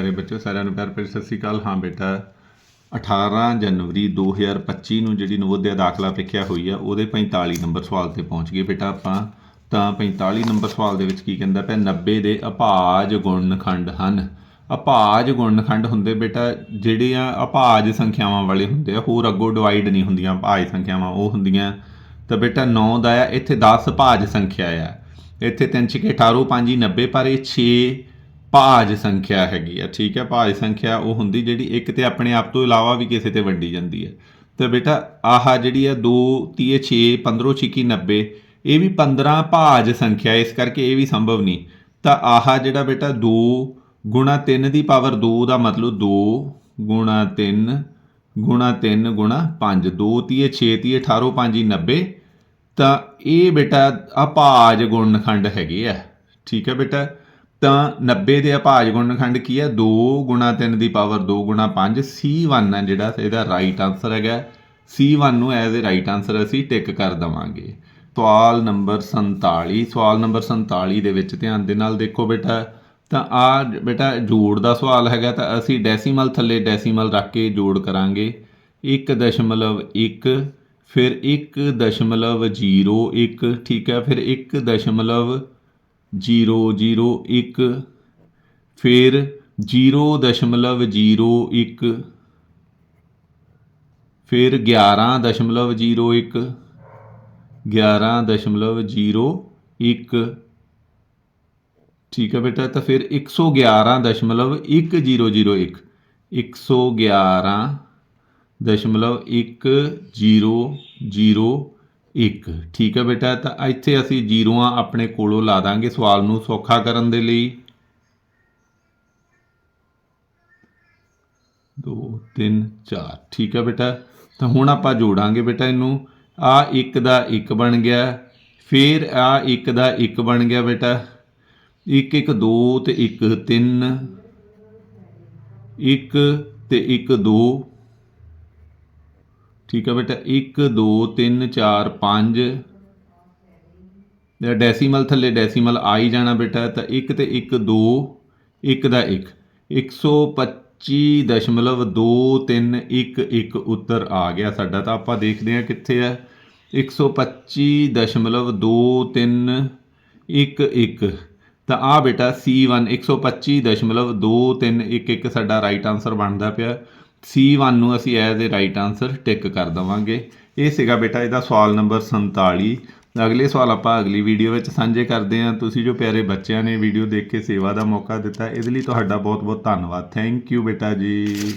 ਪਿਆਰੇ ਬੱਚਿਓ, ਸਾਰਿਆਂ ਨੂੰ ਪਿਆਰ ਭਰੀ ਸਤਿ ਸ੍ਰੀ ਅਕਾਲ। ਹਾਂ ਬੇਟਾ 18 ਜਨਵਰੀ 2025 ਨੂੰ ਜਿਹੜੀ ਨਵੋਦਿਆ ਦਾਖਲਾ ਪ੍ਰੀਖਿਆ ਹੋਈ ਆ, ਉਹਦੇ 45 ਨੰਬਰ ਸਵਾਲ ਤੇ ਪਹੁੰਚ ਗਏ ਬੇਟਾ ਆਪਾਂ। ਤਾਂ 45 ਨੰਬਰ ਸਵਾਲ ਦੇ ਵਿੱਚ ਕੀ ਕਹਿੰਦਾ ਪਿਆ 90 ਦੇ ਅਭਾਜ ਗੁਣਨਖੰਡ ਹਨ। ਅਭਾਜ ਗੁਣਨਖੰਡ ਹੁੰਦੇ ਬੇਟਾ ਜਿਹੜੇ ਆ ਅਭਾਜ ਸੰਖਿਆਵਾਂ ਵਾਲੇ ਹੁੰਦੇ ਆ, ਹੋਰ ਅੱਗੋਂ ਡਿਵਾਈਡ ਨਹੀਂ ਹੁੰਦੀਆਂ ਭਾਜ ਸੰਖਿਆਵਾਂ ਉਹ ਹੁੰਦੀਆਂ। ਤਾਂ ਬੇਟਾ 9 ਦਾ ਆ, ਇੱਥੇ 10 ਭਾਜ ਸੰਖਿਆ ਆ। ਇੱਥੇ 3 6 18 5 90 ਪਰ ਇਹ 6 ਭਾਜ ਸੰਖਿਆ ਹੈਗੀ ਆ, ਠੀਕ ਹੈ? ਭਾਜ ਸੰਖਿਆ ਉਹ ਹੁੰਦੀ ਜਿਹੜੀ ਇੱਕ ਤੇ ਆਪਣੇ ਆਪ ਤੋਂ ਇਲਾਵਾ ਵੀ ਕਿਸੇ ਤੇ ਵੰਡੀ ਜਾਂਦੀ ਹੈ। ਤੇ ਬੇਟਾ, ਆਹ ਜਿਹੜੀ ਆ 2 30 6 15 ਛਿੱਕੀ 90 ਇਹ ਵੀ 15 ਭਾਜ ਸੰਖਿਆ, ਇਸ ਕਰਕੇ ਇਹ ਵੀ ਸੰਭਵ ਨਹੀਂ। ਤਾਂ ਆਹ ਜਿਹੜਾ ਬੇਟਾ 2 ਗੁਣਾ 3 ਦੀ ਪਾਵਰ 2 ਦਾ ਮਤਲਬ 2 ਗੁਣਾ 3 ਗੁਣਾ 3 ਗੁਣਾ 5 2 30 6 30 18 5 90 ਤਾਂ ਇਹ ਬੇਟਾ ਅਭਾਜ ਗੁਣਨਖੰਡ ਹੈਗੇ ਆ, ਠੀਕ ਹੈ ਬੇਟਾ? ਤਾਂ 90 ਦੇ ਅਭਾਜ ਗੁਣਨਖੰਡ ਕੀ ਹੈ? 2 ਗੁਣਾ 3 ਦੀ ਪਾਵਰ 2 ਗੁਣਾ 5 C1 ਹੈ ਜਿਹੜਾ ਇਹਦਾ ਰਾਈਟ ਆਨਸਰ ਹੈਗਾ। C1 ਨੂੰ ਐਜ਼ ਅ ਰਾਈਟ ਆਨਸਰ ਅਸੀਂ ਟਿਕ ਕਰ ਦਵਾਂਗੇ। ਸਵਾਲ ਨੰਬਰ 47 ਸਵਾਲ ਨੰਬਰ 47 ਦੇ ਵਿੱਚ ਧਿਆਨ ਦੇ ਨਾਲ ਦੇਖੋ ਬੇਟਾ। ਤਾਂ ਆ ਬੇਟਾ ਜੋੜ ਦਾ ਸਵਾਲ ਹੈਗਾ, ਤਾਂ ਅਸੀਂ ਡੈਸੀਮਲ ਥੱਲੇ ਡੈਸੀਮਲ ਰੱਖ ਕੇ ਜੋੜ ਕਰਾਂਗੇ। 1.1 ਫਿਰ 1.01 ਠੀਕ ਹੈ? ਫਿਰ 1.001 ਫਿਰ 0.01 ਫਿਰ 11.01 11.01 ਠੀਕ ਹੈ ਬੇਟਾ ਤਾਂ ਫਿਰ 111.1001 111.1001 ਠੀਕ ਹੈ ਬੇਟਾ, ਤਾਂ ਇੱਥੇ ਅਸੀਂ ਜ਼ੀਰੋਆਂ ਆਪਣੇ ਕੋਲੋਂ ਲਾ ਦਾਂਗੇ ਸਵਾਲ ਨੂੰ ਸੌਖਾ ਕਰਨ ਦੇ ਲਈ। 2 3 4 ਠੀਕ ਹੈ ਬੇਟਾ। ਤਾਂ ਹੁਣ ਆਪਾਂ ਜੋੜਾਂਗੇ ਬੇਟਾ ਇਹਨੂੰ। ਆ 1 ਦਾ 1 ਬਣ ਗਿਆ। ਫਿਰ ਆ 1 ਦਾ 1 ਬਣ ਗਿਆ ਬੇਟਾ। 1 1 2 ਤੇ 1 3 1 ਤੇ 1 2 ਠੀਕ ਹੈ ਬੇਟਾ 1 2 3 4 5 ਡੈਸੀਮਲ ਥੱਲੇ ਡੈਸੀਮਲ ਆ ਹੀ ਜਾਣਾ ਬੇਟਾ, ਤਾਂ 1 ਤੇ 1 2 1 ਦਾ 1 125.231 ਉੱਤਰ ਆ ਗਿਆ ਸਾਡਾ, ਤਾਂ ਆਪਾਂ ਦੇਖਦੇ ਹਾਂ ਕਿੱਥੇ ਹੈ 125.23111 ਤਾਂ ਆ ਬੇਟਾ C1 125.23111 ਸਾਡਾ ਰਾਈਟ ਆਨਸਰ ਬਣਦਾ ਪਿਆ। C1 ਨੂੰ ਅਸੀਂ as a right answer tick ਕਰ ਦਵਾਂਗੇ। ਇਹ ਸੀਗਾ ਬੇਟਾ ਇਹਦਾ ਸਵਾਲ ਨੰਬਰ 47 ਅਗਲੇ ਸਵਾਲ ਆਪਾਂ ਅਗਲੀ ਵੀਡੀਓ ਵਿੱਚ ਸਾਂਝੇ ਕਰਦੇ ਹਾਂ। ਤੁਸੀਂ ਜੋ ਪਿਆਰੇ ਬੱਚਿਆਂ ਨੇ ਵੀਡੀਓ ਦੇਖ ਕੇ ਸੇਵਾ ਦਾ ਮੌਕਾ ਦਿੱਤਾ, ਇਹਦੇ ਲਈ ਤੁਹਾਡਾ ਬਹੁਤ ਬਹੁਤ ਧੰਨਵਾਦ। ਥੈਂਕ ਯੂ ਬੇਟਾ ਜੀ।